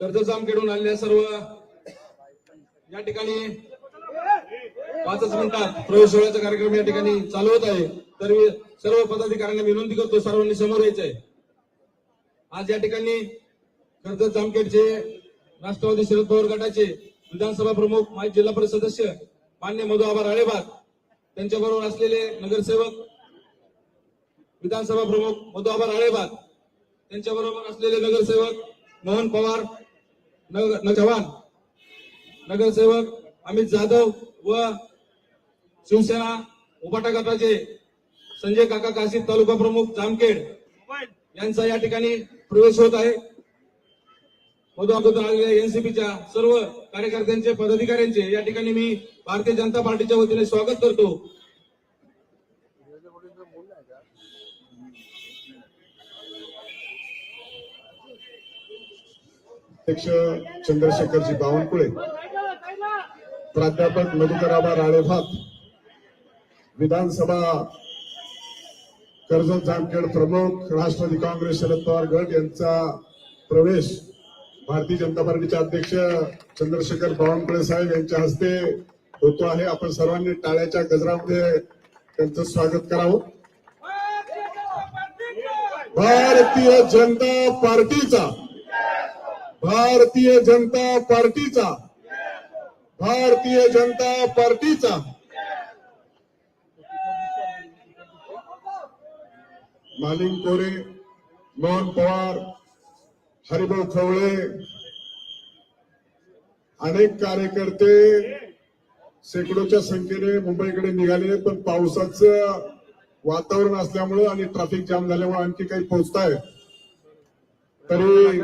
कर्ज आलेल्या सर्व या ठिकाणी पाचच मिनिटात प्रवेश सोहळ्याचा कार्यक्रम या ठिकाणी चालू होत आहे. तर मी सर्व पदाधिकाऱ्यांना विनंती करतो सर्वांनी समोर यायचं आहे. आज या ठिकाणी कर्जत जामखेडचे राष्ट्रवादी शरद पवार गटाचे विधानसभा प्रमुख माजी जिल्हा परिषद सदस्य मान्य मधु आबा राळेबाग त्यांच्याबरोबर असलेले नगरसेवक विधानसभा प्रमुख मधु आबा राळेबाग त्यांच्याबरोबर असलेले नगरसेवक मोहन पवार न- चव्हाण नगरसेवक अमित जाधव व शिवसेना उबाटा गटाचे संजय काका काशी तालुका प्रमुख जामखेड यांचा या ठिकाणी प्रवेश होत आहे. मधु अगोदर आलेल्या एनसीपीच्या सर्व कार्यकर्त्यांचे पदाधिकाऱ्यांचे या ठिकाणी मी भारतीय जनता पार्टीच्या वतीने स्वागत करतो. अध्यक्ष चंद्रशेखरजी बावनकुळे प्राध्यापक मधुकराबा राळेभात विधानसभा कर्जत जामखेड प्रमुख राष्ट्रवादी काँग्रेस शरद पवार गट यांचा प्रवेश भारतीय जनता पार्टीचे अध्यक्ष चंद्रशेखर बावनकुळे साहेब यांच्या हस्ते होतो आहे. आपण सर्वांनी टाळ्याच्या गजरामध्ये त्यांचं स्वागत करावं. भारतीय जनता पार्टीचा भारतीय जनता पार्टीचा भारतीय जनता पार्टीचा. मालिंग कोरे मोहन पवार हरिभाऊ खवळे अनेक कार्यकर्ते शेकडोच्या संख्येने मुंबईकडे निघाले पण पावसाचं वातावरण असल्यामुळं आणि ट्रॅफिक जाम झाल्यामुळे आणखी काही पोहोचताय तरी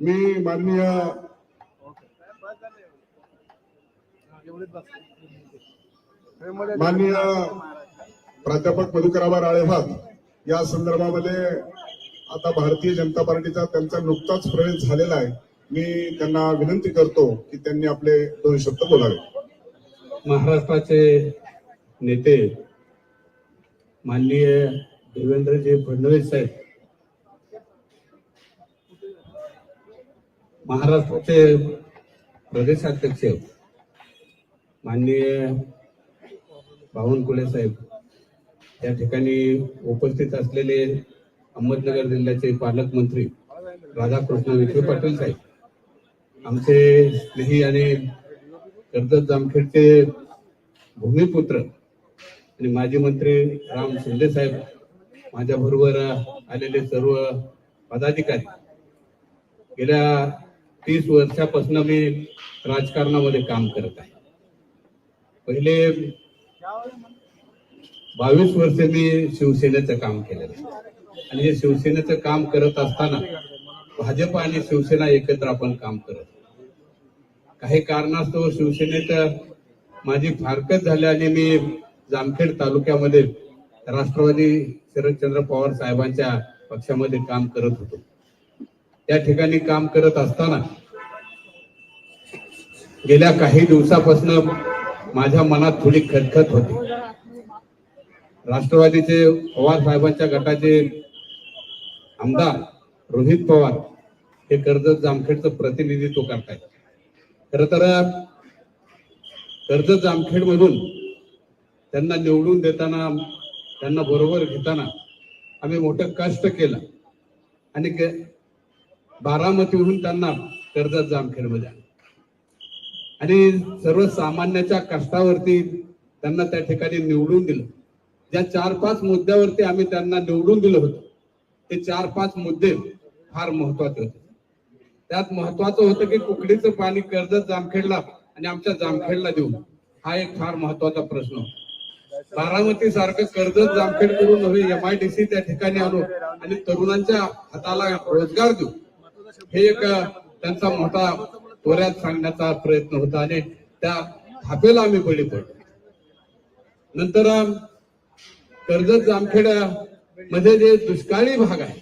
मी माननीय माननीय प्राध्यापक मधुकराबा राळेभाग या संदर्भामध्ये आता भारतीय जनता पार्टीचा त्यांचा नुकताच प्रवेश झालेला आहे. मी त्यांना विनंती करतो की त्यांनी आपले दोन शब्द बोलावे. महाराष्ट्राचे नेते माननीय देवेंद्रजी फडणवीस साहेब महाराष्ट्राचे प्रदेशाध्यक्ष माननीय बावनकुळे साहेब. या ठिकाणी उपस्थित असलेले अहमदनगर जिल्ह्याचे पालकमंत्री राधाकृष्ण विखे पाटील साहेब. आमचे स्नेही आणि कर्जत जामखेडचे भूमिपुत्र आणि माजी मंत्री राम शिंदे साहेब माझ्या बरोबर आलेले सर्व पदाधिकारी. गेल्या तीस वर्षापासून मी राजकारणामध्ये काम करत आहे. पहिले बावीस वर्ष मी शिवसेनेचं काम केलेलं आहे. आणि हे शिवसेनेचं काम करत असताना भाजप आणि शिवसेना एकत्र आपण काम करत काही कारणास्तव शिवसेनेत माझी फारकत झाली आणि मी जामखेड तालुक्यामध्ये राष्ट्रवादी शरदचंद्र पवार साहेबांच्या पक्षामध्ये काम करत होतो. या ठिकाणी काम करत असताना गेल्या काही दिवसापासून माझ्या मनात थोडी खटखट होती. राष्ट्रवादीचे पवार साहेबांच्या गटाचे आमदार रोहित पवार हे कर्जत जामखेडचं प्रतिनिधित्व करतायत. खर तर कर्जत जामखेड मधून त्यांना निवडून देताना त्यांना बरोबर घेताना आम्ही मोठं कष्ट केलं. आणि बारामतीहून त्यांना कर्जत जामखेडमध्ये आणलं. आणि सर्वसामान्याच्या कष्टावरती त्यांना त्या ठिकाणी निवडून दिलं. ज्या चार पाच मुद्द्यावरती आम्ही त्यांना निवडून दिलं होतं ते चार पाच मुद्दे फार महत्त्वाचे होते. त्यात महत्वाचं होतं की कुकडीचं पाणी कर्जत जामखेडला आणि आमच्या जामखेडला देऊ हा एक फार महत्त्वाचा प्रश्न होता. बारामती सारखं कर्जत जामखेड करून नव्हे एम आय डी सी त्या ठिकाणी आणू आणि तरुणांच्या हाताला रोजगार देऊ हे एक त्यांचा मोठा त्वऱ्यात सांगण्याचा प्रयत्न होता आणि त्या थापेला आम्ही बळी पडलो. नंतर कर्जत जामखेडमध्ये जे दुष्काळी भाग आहे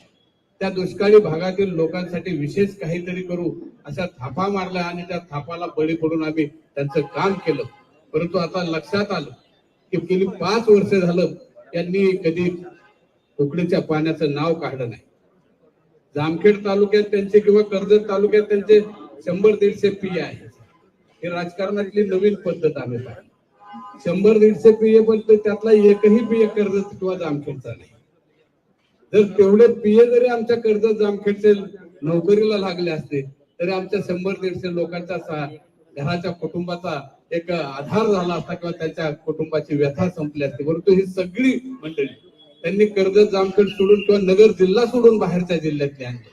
त्या दुष्काळी भागातील लोकांसाठी विशेष काहीतरी करू अशा थापा मारल्या आणि त्या थापाला बळी पडून आम्ही त्यांचं काम केलं. परंतु आता लक्षात आलं की गेली पाच वर्ष झालं त्यांनी कधी उकडीच्या पाण्याचं नाव काढलं नाही. जामखेड तालुक्यात त्यांचे किंवा कर्जत तालुक्यात त्यांचे शंभर दीडशे पी आहे. हे राजकारणातली नवीन पद्धत आणत आहे शंभर दीडशे पीए पण त्यातला एकही पीए कर्जत किंवा जामखेडचा नाही. जर तेवढे पीए जरी आमच्या कर्जत जामखेडचे नोकरीला लागले असते तरी आमच्या शंभर दीडशे लोकांचा घराच्या कुटुंबाचा एक आधार झाला असता किंवा त्यांच्या कुटुंबाची व्यथा संपली असते. परंतु ही सगळी मंडळी त्यांनी कर्जत जामखेड सोडून किंवा नगर जिल्हा सोडून बाहेरच्या जिल्ह्यातले आणले.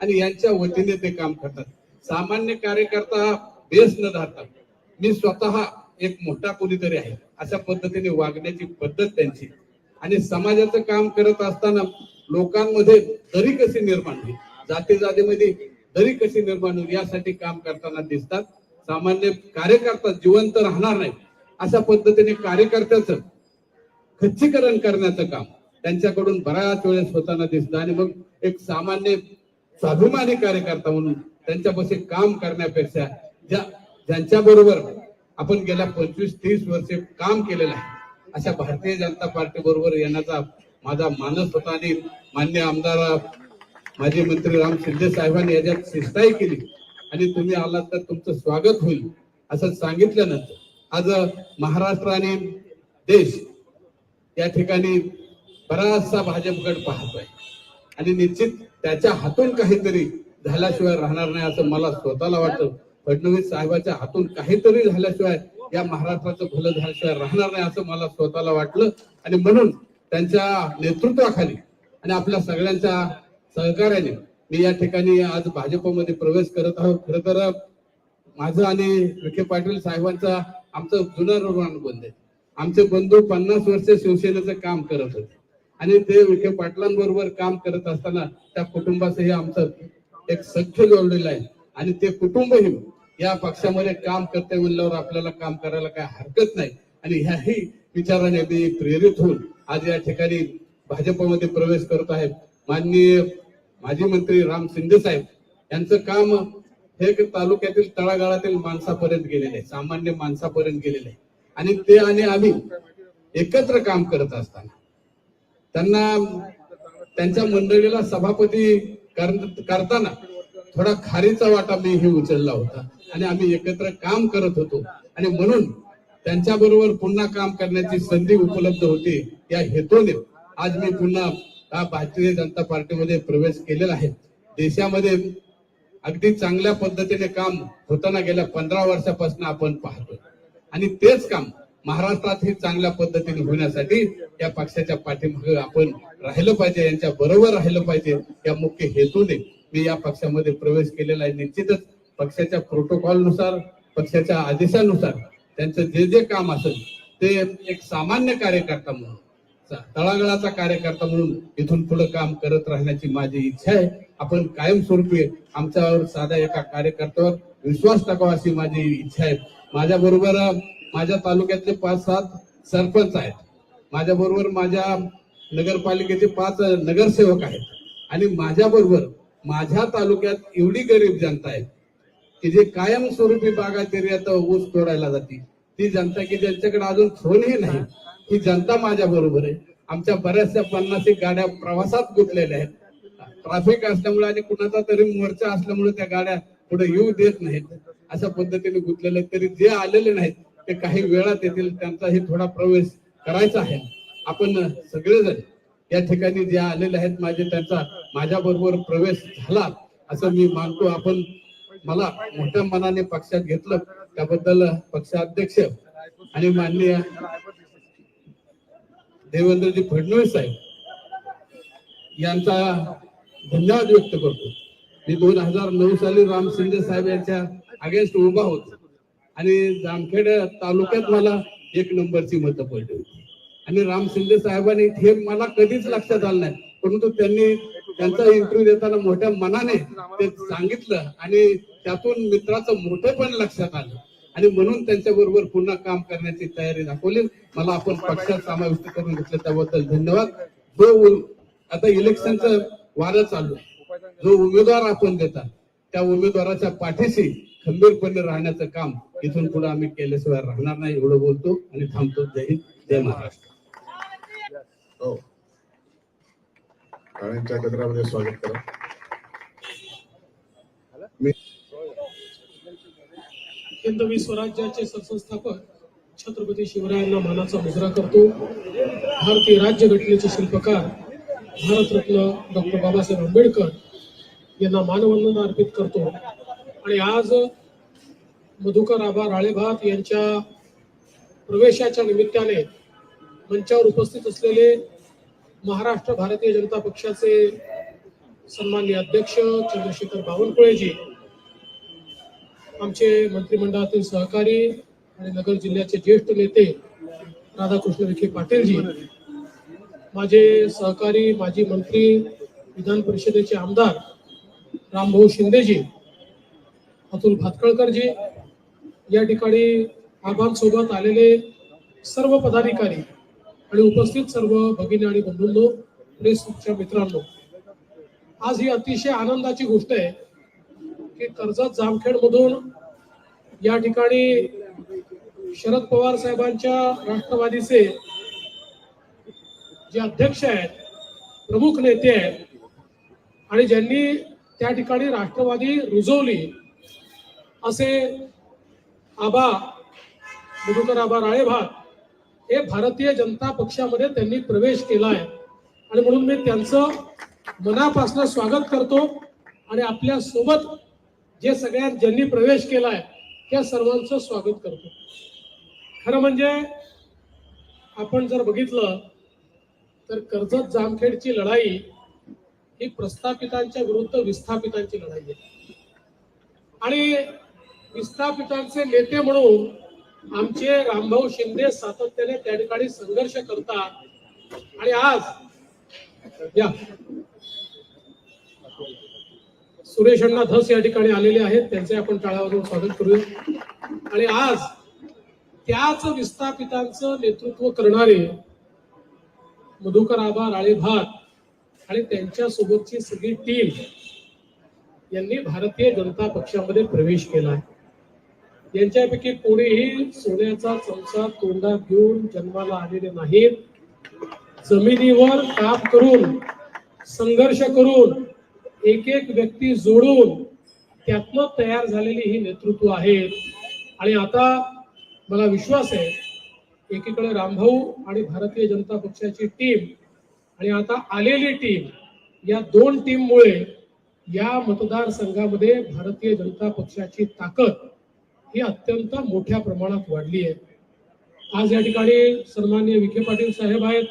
आणि यांच्या वतीने ते काम करतात. सामान्य कार्यकर्ता बेस न धरता मी स्वतः एक मोठा कोणीतरी आहे अशा पद्धतीने वागण्याची पद्धत त्यांची. आणि समाजाचं काम करत असताना लोकांमध्ये दरी कशी निर्माण होईल जाती जातीमध्ये दरी कशी निर्माण होईल यासाठी काम करताना दिसतात. सामान्य कार्यकर्ता जिवंत राहणार नाही अशा पद्धतीने कार्यकर्त्याचं खच्चीकरण करण्याचं काम त्यांच्याकडून बऱ्याच वेळेस होताना दिसतं आणि मग एक सामान्य स्वाभिमानी कार्यकर्ता म्हणून त्यांच्यापाशी काम करण्यापेक्षा ज्या ज्यांच्या बरोबर आपण गेल्या पंचवीस तीस वर्षे काम केलेलं आहे अशा भारतीय जनता पार्टी बरोबर येण्याचा माझा मानस होता आणि मान्य आमदार माजी मंत्री राम शिंदे साहेबांनी याच्यात शिस्ताई केली. आणि तुम्ही आलात तर तुमचं स्वागत होईल असं सांगितल्यानंतर आज महाराष्ट्र आणि देश या ठिकाणी बराचसा भाजपकडे पाहतोय. आणि निश्चित त्याच्या हातून काहीतरी झाल्याशिवाय राहणार नाही असं मला स्वतःला वाटतं. फडणवीस साहेबाच्या हातून काहीतरी झाल्याशिवाय या महाराष्ट्राचं भलं झाल्याशिवाय राहणार नाही असं मला स्वतःला वाटलं. आणि म्हणून त्यांच्या नेतृत्वाखाली आणि आपल्या सगळ्यांच्या सहकार्याने मी या ठिकाणी आज भाजपमध्ये प्रवेश करत आहोत खर तर माझं आणि विखे पाटील साहेबांचा आमचं जुनं बंद आहे. आमचे बंधू पन्नास वर्ष शिवसेनेचं काम करत होते. आणि ते विखे पाटलांबरोबर काम करत असताना त्या कुटुंबाचंही आमचं एक सख्य जोडलेलं आहे. आणि ते कुटुंबही या पक्षामध्ये काम करते म्हणल्यावर आपल्याला काम करायला काय हरकत नाही. आणि ह्याही विचाराने मी प्रेरित होऊन आज या ठिकाणी भाजपमध्ये प्रवेश करत आहेत. माननीय माजी मंत्री राम शिंदे साहेब यांचं काम हे तालुक्यातील तळागाळातील माणसापर्यंत गेलेले आहे. सामान्य माणसापर्यंत गेलेले आहे. आणि ते आणि आम्ही एकत्र काम करत असताना त्यांना त्यांच्या मंडळीला सभापती करताना थोडा खारीचा वाटा मी ही उचलला होता. आणि आम्ही एकत्र काम करत होतो. आणि म्हणून त्यांच्या बरोबर पुन्हा काम करण्याची संधी उपलब्ध होती. या हेतूने आज मी पुन्हा भारतीय जनता पार्टीमध्ये प्रवेश केलेला आहे. देशामध्ये अगदी चांगल्या पद्धतीने काम होताना गेल्या पंधरा वर्षापासून आपण पाहतो आणि तेच काम महाराष्ट्रातही चांगल्या पद्धतीने होण्यासाठी या पक्षाच्या पाठीमागे आपण राहिलं पाहिजे यांच्या बरोबर राहिलं पाहिजे या मुख्य हेतूने मी या पक्षामध्ये प्रवेश केलेला आहे. निश्चितच पक्षाच्या प्रोटोकॉलनुसार पक्षाच्या आदेशानुसार त्यांचं जे जे काम असेल ते एक सामान्य कार्यकर्ता म्हणून तळागळाचा कार्यकर्ता म्हणून इथून पुढे काम करत राहण्याची माझी इच्छा आहे. आपण कायमस्वरूपी आमच्यावर साध्या एका कार्यकर्त्यावर विश्वास टाकावा अशी माझी इच्छा आहे. माझ्या बरोबर माझ्या तालुक्यातले पाच सात सरपंच आहेत. माझ्या बरोबर माझ्या नगरपालिकेचे पाच नगरसेवक आहेत. आणि माझ्या बरोबर माझ्या तालुक्यात एवढी गरीब जनता आहे की जे कायमस्वरूपी बागायत ऊस तोडायला जाते. ती जनता की ज्यांच्याकडे अजून फोनही नाही ही जनता माझ्या बरोबर आहे. आमच्या बऱ्याचशा पन्नास एक गाड्या प्रवासात गुंतलेल्या आहेत. ट्रॅफिक असल्यामुळे आणि कुणाचा तरी मोर्चा असल्यामुळे त्या गाड्या पुढे येऊ देत नाहीत. अशा पद्धतीने गुंतलेले तरी जे आलेले नाहीत ते काही वेळात येतील त्यांचाही थोडा प्रवेश करायचा आहे. आपण सगळेजण या ठिकाणी जे आलेले आहेत माझे त्यांचा माझ्या बरोबर प्रवेश झाला असं मी मानतो. आपण मला मोठ्या मनाने पक्षात घेतलं. त्याबद्दल पक्षाध्यक्ष आणि माननीय देवेंद्रजी फडणवीस साहेब यांचा धन्यवाद व्यक्त करतो. मी दोन हजार नऊ साली राम शिंदे साहेब यांच्या अगेन्स्ट उभा होतो आणि जामखेड तालुक्यात मला एक नंबरची मतं पडली होती. आणि राम शिंदे साहेबांनी हे मला कधीच लक्षात आलं नाही. परंतु त्यांनी त्यांचा इंटरव्ह्यू देताना मोठ्या मनाने ते सांगितलं आणि त्यातून मित्राचं मोठेपण लक्षात आलं. आणि म्हणून त्यांच्या बरोबर पुन्हा काम करण्याची तयारी दाखवली. मला आपण पक्षात समाविष्ट करून घेतलं. त्याबद्दल धन्यवाद. जो आता इलेक्शनचं वारं चालू जो उमेदवार आपण देतात त्या उमेदवाराच्या पाठीशी खंबीरपणे राहण्याचं काम इथून पुढे आम्ही केल्याशिवाय राहणार नाही. एवढं बोलतो आणि थांबतो. जय हिंद. जय महाराष्ट्र. हो. टाळ्यांच्या गजरामध्ये स्वागत करा. हिंदवी स्वराज्याचे सरसंस्थापक छत्रपती शिवरायांना मानाचा मुजरा करतो. भारतीय राज्यघटनेचे शिल्पकार भारतरत्न डॉक्टर बाबासाहेब आंबेडकर यांना मानवंदना अर्पित करतो. आणि आज मधुकर आबा राळेभात यांच्या प्रवेशाच्या निमित्ताने मंचावर उपस्थित असलेले महाराष्ट्र भारतीय जनता पक्षाचे सन्माननीय अध्यक्ष चंद्रशेखर बावनकुळेजी आमचे मंत्रिमंडळातील सहकारी आणि नगर जिल्ह्याचे ज्येष्ठ नेते राधाकृष्ण विखे पाटीलजी माझे सहकारी माजी मंत्री विधान परिषदेचे आमदार रामभाऊ शिंदेजी अतुल भातकळकरजी या ठिकाणी आबांसोबत आलेले सर्व पदाधिकारी आणि उपस्थित सर्व भगिनी आणि बंधूंनो प्रेसच्या मित्रांनो आज ही अतिशय आनंदाची गोष्ट आहे की कर्जत जामखेड मधून या ठिकाणी शरद पवार साहेबांच्या राष्ट्रवादीचे जे अध्यक्ष आहेत प्रमुख नेते आहेत आणि ज्यांनी त्या ठिकाणी राष्ट्रवादी रुजवली असे आबा मधुकर आबा राळेभात हे भारतीय जनता पक्षामध्ये त्यांनी प्रवेश केला आहे आणि म्हणून मी त्यांचं मनापासून स्वागत करतो. आणि आपल्यासोबत जे सगळ्यात ज्यांनी प्रवेश केला आहे त्या सर्वांचं स्वागत करतो. खरं म्हणजे आपण जर बघितलं तर कर्जत जामखेडची लढाई ही प्रस्थापितांच्या विरुद्ध विस्थापितांची लढाई आहे. आणि विस्थापितांचे नेते म्हणून आमचे रामभाऊ शिंदे सातत्याने त्या ठिकाणी संघर्ष करतात. आणि आज या. सुरेश अण्णा धस या ठिकाणी आलेले आहेत. त्यांचे आपण टाळावरून स्वागत करूया. आणि आज त्याच विस्थापितांचं नेतृत्व करणारे मधुकर आबा राळेभात आणि त्यांच्या सोबतची सगळी टीम यांनी भारतीय जनता पक्षामध्ये प्रवेश केला आहे यांच्यापैकी कोणीही सोन्याचा चमचा तोंडात घेऊन जन्माला आलेले नाहीत. जमिनीवर काम करून संघर्ष करून एक एक व्यक्ती जोडून त्यातनं तयार झालेली ही नेतृत्व आहेत आणि आता मला विश्वास आहे एकीकडे रामभाऊ आणि भारतीय जनता पक्षाची टीम आणि आता आलेली टीम या दोन टीममुळे या मतदारसंघामध्ये भारतीय जनता पक्षाची ताकद ही अत्यंत मोठ्या प्रमाणात वाढली आहे. आज या ठिकाणी सन्मान्य विखे पाटील साहेब आहेत.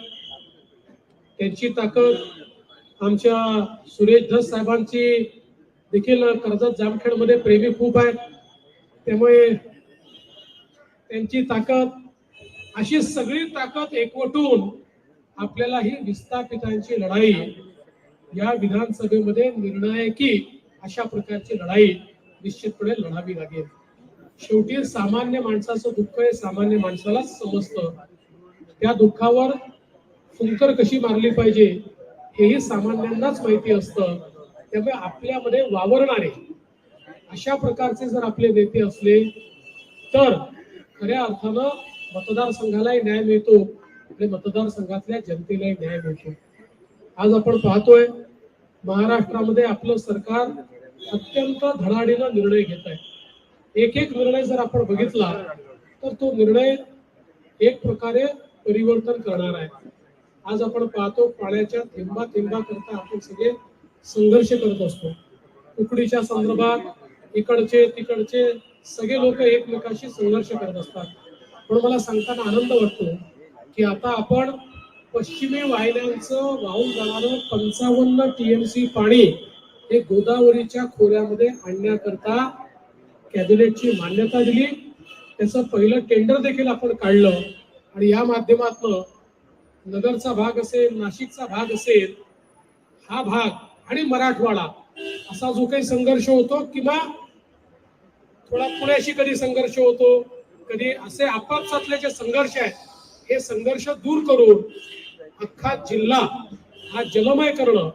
त्यांची ताकद आमच्या सुरेश धस साहेबांची देखील कर्जत जामखेडमध्ये प्रेमी खूप आहेत. त्यामुळे त्यांची ताकद अशी सगळी ताकद एकवटून आपल्याला ही विस्थापितांची लढाई या विधानसभेमध्ये निर्णायकी अशा प्रकारची लढाई निश्चितपणे लढावी लागेल. शेवटी सामान्य माणसाचं दुःख हे सामान्य माणसालाच समजतं. त्या दुःखावर फुंकर कशी मारली पाहिजे हेही सामान्यांनाच माहिती असतं. त्यामुळे आपल्यामध्ये वावरणारे अशा प्रकारचे जर आपले नेते असले तर खऱ्या अर्थानं मतदारसंघालाही न्याय मिळतो आणि मतदारसंघातल्या जनतेलाही न्याय मिळतो. आज आपण पाहतोय महाराष्ट्रामध्ये आपलं सरकार अत्यंत धडाडीनं निर्णय घेत आहे. एक एक निर्णय जर आपण बघितला तर तो निर्णय एक प्रकारे परिवर्तन करणार आहे. आज आपण पाहतो पाण्याच्या थेंबा थेंबा करता आपण सगळे संघर्ष करत असतो. उकडीच्या संदर्भात इकडचे तिकडचे सगळे लोक एकमेकाशी संघर्ष करत असतात. पण मला सांगताना आनंद वाटतो की आता आपण पश्चिमी वाहिन्यांचं वाहून जाणारं पंचावन्न टीएमसी पाणी हे गोदावरीच्या खोऱ्यामध्ये आणण्याकरता कॅबिनेटची मान्यता दिली. त्याचं पहिलं टेंडर देखील आपण काढलं. आणि या माध्यमातून नगरचा भाग असेल नाशिकचा भाग असेल हा भाग आणि मराठवाडा असा जो काही संघर्ष होतो किंवा थोडा पुण्याशी कधी संघर्ष होतो कधी असे आपापसातले जे संघर्ष आहेत हे संघर्ष दूर करून अख्खा जिल्हा हा जलमय करणं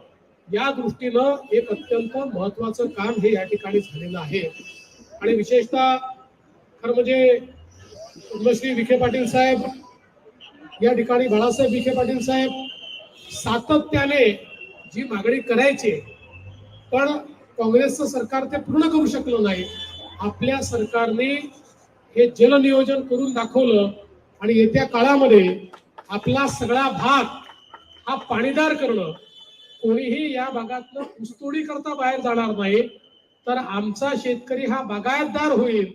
या दृष्टीनं एक अत्यंत महत्वाचं काम हे या ठिकाणी झालेलं आहे. आणि विशेषतः खरं म्हणजे पद्मश्री विखे पाटील साहेब या ठिकाणी बाळासाहेब विखे पाटील साहेब सातत्याने जी मागणी करायची पण काँग्रेसचं सरकार ते पूर्ण करू शकलं नाही. आपल्या सरकारने हे जलनियोजन करून दाखवलं आणि येत्या काळामध्ये आपला सगळा भाग हा पाणीदार करणं. कोणीही या भागातनं ऊसतोडी करता बाहेर जाणार नाही. तर आमचा शेतकरी हा बागायतदार होईल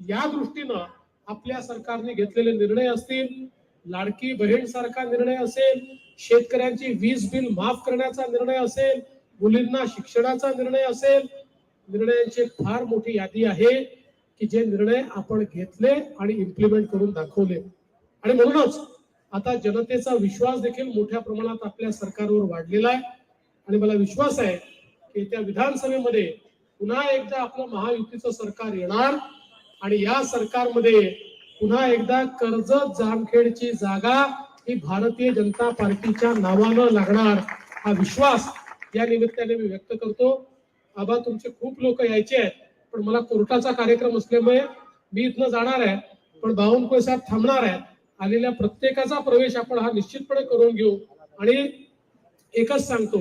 या दृष्टीनं आपल्या सरकारने घेतलेले निर्णय असतील लाडकी बहीण सारखा निर्णय असेल शेतकऱ्यांची वीज बिल माफ करण्याचा निर्णय असेल मुलींना शिक्षणाचा निर्णय असेल निर्णयांची फार मोठी यादी आहे की जे निर्णय आपण घेतले आणि इम्प्लिमेंट करून दाखवले. आणि म्हणूनच आता जनतेचा विश्वास देखील मोठ्या प्रमाणात आपल्या सरकारवर वाढलेला आहे. आणि मला विश्वास आहे की त्या विधानसभेमध्ये पुन्हा एकदा आपलं महायुतीचं सरकार येणार आणि या सरकारमध्ये पुन्हा एकदा कर्जत जामखेडची जागा ही भारतीय जनता पार्टीच्या नावानं लागणार हा विश्वास या निमित्ताने मी व्यक्त करतो. आबा तुमचे खूप लोक यायचे आहेत पण मला कोर्टाचा कार्यक्रम असल्यामुळे मी इथनं जाणार आहे पण बावनकुळे साहेब थांबणार आहेत. आलेल्या प्रत्येकाचा प्रवेश आपण हा निश्चितपणे करून घेऊ. आणि एकच सांगतो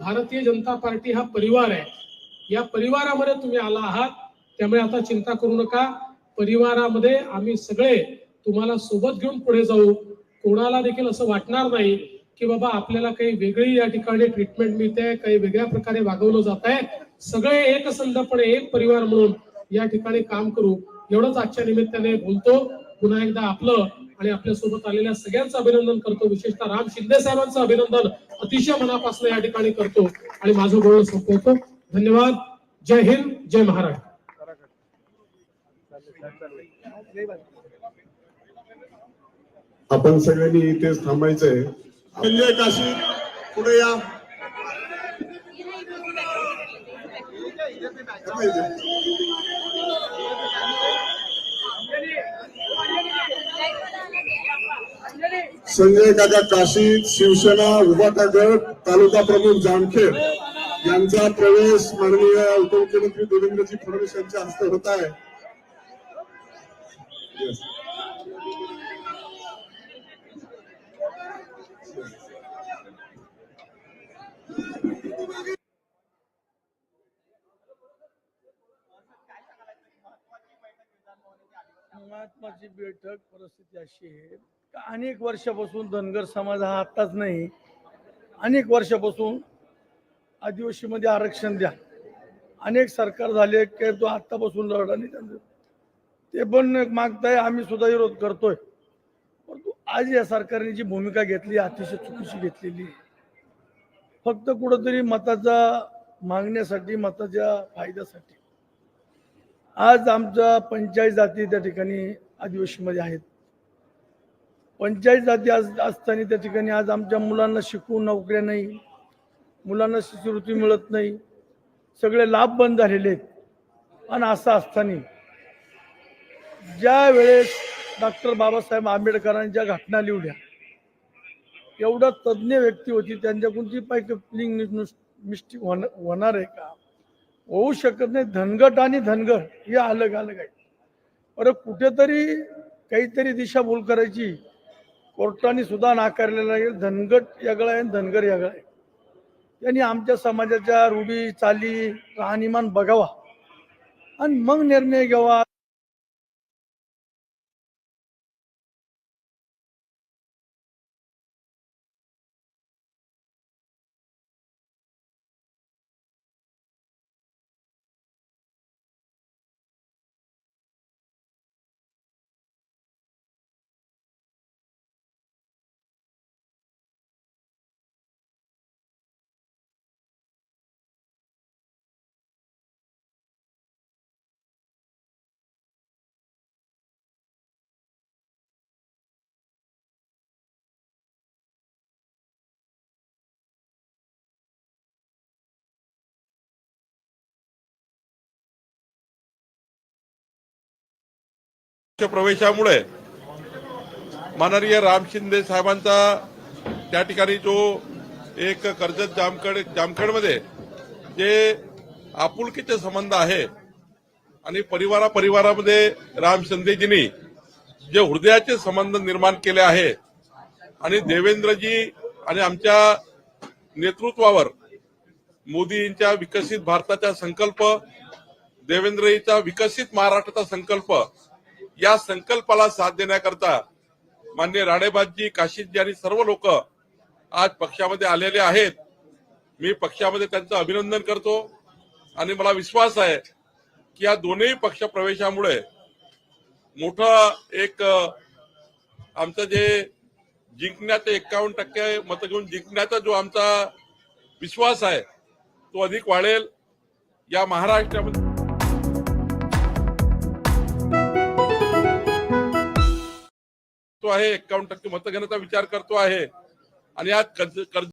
भारतीय जनता पार्टी हा परिवार आहे. या परिवारामध्ये तुम्ही आला आहात त्यामुळे आता चिंता करू नका. परिवारामध्ये आम्ही सगळे तुम्हाला सोबत घेऊन पुढे जाऊ. कोणाला देखील असं वाटणार नाही की बाबा आपल्याला काही वेगळी या ठिकाणी ट्रीटमेंट मिळते काही वेगळ्या प्रकारे वागवलं जात आहे. सगळे एकसंधपणे एक परिवार म्हणून या ठिकाणी काम करू. एवढंच आजच्या निमित्ताने बोलतो. पुन्हा एकदा आपलं आणि आपल्यासोबत आलेल्या सगळ्यांचं अभिनंदन करतो. विशेषतः राम शिंदे साहेबांचं अभिनंदन अतिशय मनापासून या ठिकाणी करतो. आणि माझं बोलणं संपवतो. धन्यवाद जय हिंद जय महाराष्ट्र. आपण सगळ्यांनी इथेच थांबायचंय. संजय काशी पुढे या. संजय काका काशी शिवसेना उभाटा गट तालुका प्रमुख जामखेड. यांचा प्रवेश माननीय उपमुख्यमंत्री देवेंद्रजी फडणवीस यांच्या हस्ते होत आहे. महात्माची बैठक परिस्थिती अशी आहे का अनेक वर्षापासून धनगर समाज हा आत्ताच नाही. अनेक वर्षापासून आदिवासीमध्ये आरक्षण द्या. अनेक सरकार झाले की तो आत्तापासून लढा नाही ते पण मागताय आम्ही सुद्धा विरोध करतोय. परंतु आज या सरकारने जी भूमिका घेतली अतिशय चुकीची घेतलेली. फक्त कुठंतरी मताचा मागण्यासाठी मताच्या फायद्यासाठी. आज आमच्या पंचायत जाती त्या ठिकाणी आदिवासीमध्ये आहेत. पंचायत जाती आज असताना त्या ठिकाणी आज आमच्या मुलांना शिकवून नोकऱ्या नाही. मुलांना शिष्यवृत्ती मिळत नाही. सगळे लाभ बंद झालेले आहेत. आणि असं असताना ज्या वेळेस डॉक्टर बाबासाहेब आंबेडकरांनी ज्या घटना लिहिल्या एवढा तज्ज्ञ व्यक्ती होती त्यांच्याकडून ती पैकी मिस्टेक होणार आहे का? होऊ शकत नाही. धनगट आणि धनगर हे अलग अलग आहे. बरं कुठेतरी काहीतरी दिशाभूल करायची कोर्टाने सुद्धा नाकारलेला आहे. धनगट यागळा आहे आणि धनगर यागळा आहे. त्यांनी आमच्या समाजाच्या रूढी चाली राहणीमान बघावा. आणि मग निर्णय घ्यावा. पक्ष प्रवेशामुळे माननीय राम शिंदे साहेबांचा त्या ठिकाणी जो एक कर्जत जामखेड जामखेडमध्ये जे आपुलकीचे संबंध आहे आणि परिवारा परिवारामध्ये राम शिंदेजींनी जे हृदयाचे संबंध निर्माण केले आहे आणि देवेंद्रजी आणि आमच्या नेतृत्वावर मोदींच्या विकसित भारताचा संकल्प देवेंद्रजीचा विकसित महाराष्ट्राचा संकल्प या संकल्पाला साथ देण्याकरता मान्य राणेबाजी काशीदजी आणि सर्व लोक आज पक्षामध्ये आलेले आहेत. मी पक्षामध्ये त्यांचं अभिनंदन करतो. आणि मला विश्वास आहे की या दोन्ही पक्ष प्रवेशामुळे मोठं एक आमचं जे जिंकण्याचं एक्कावन्न टक्के मतं घेऊन जिंकण्याचा जो आमचा विश्वास आहे तो अधिक वाढेल. या महाराष्ट्रामध्ये आहे एक्कावन्न टक्के मतं घेण्याचा विचार करतो आहे. आणि आज कर्ज कर्ज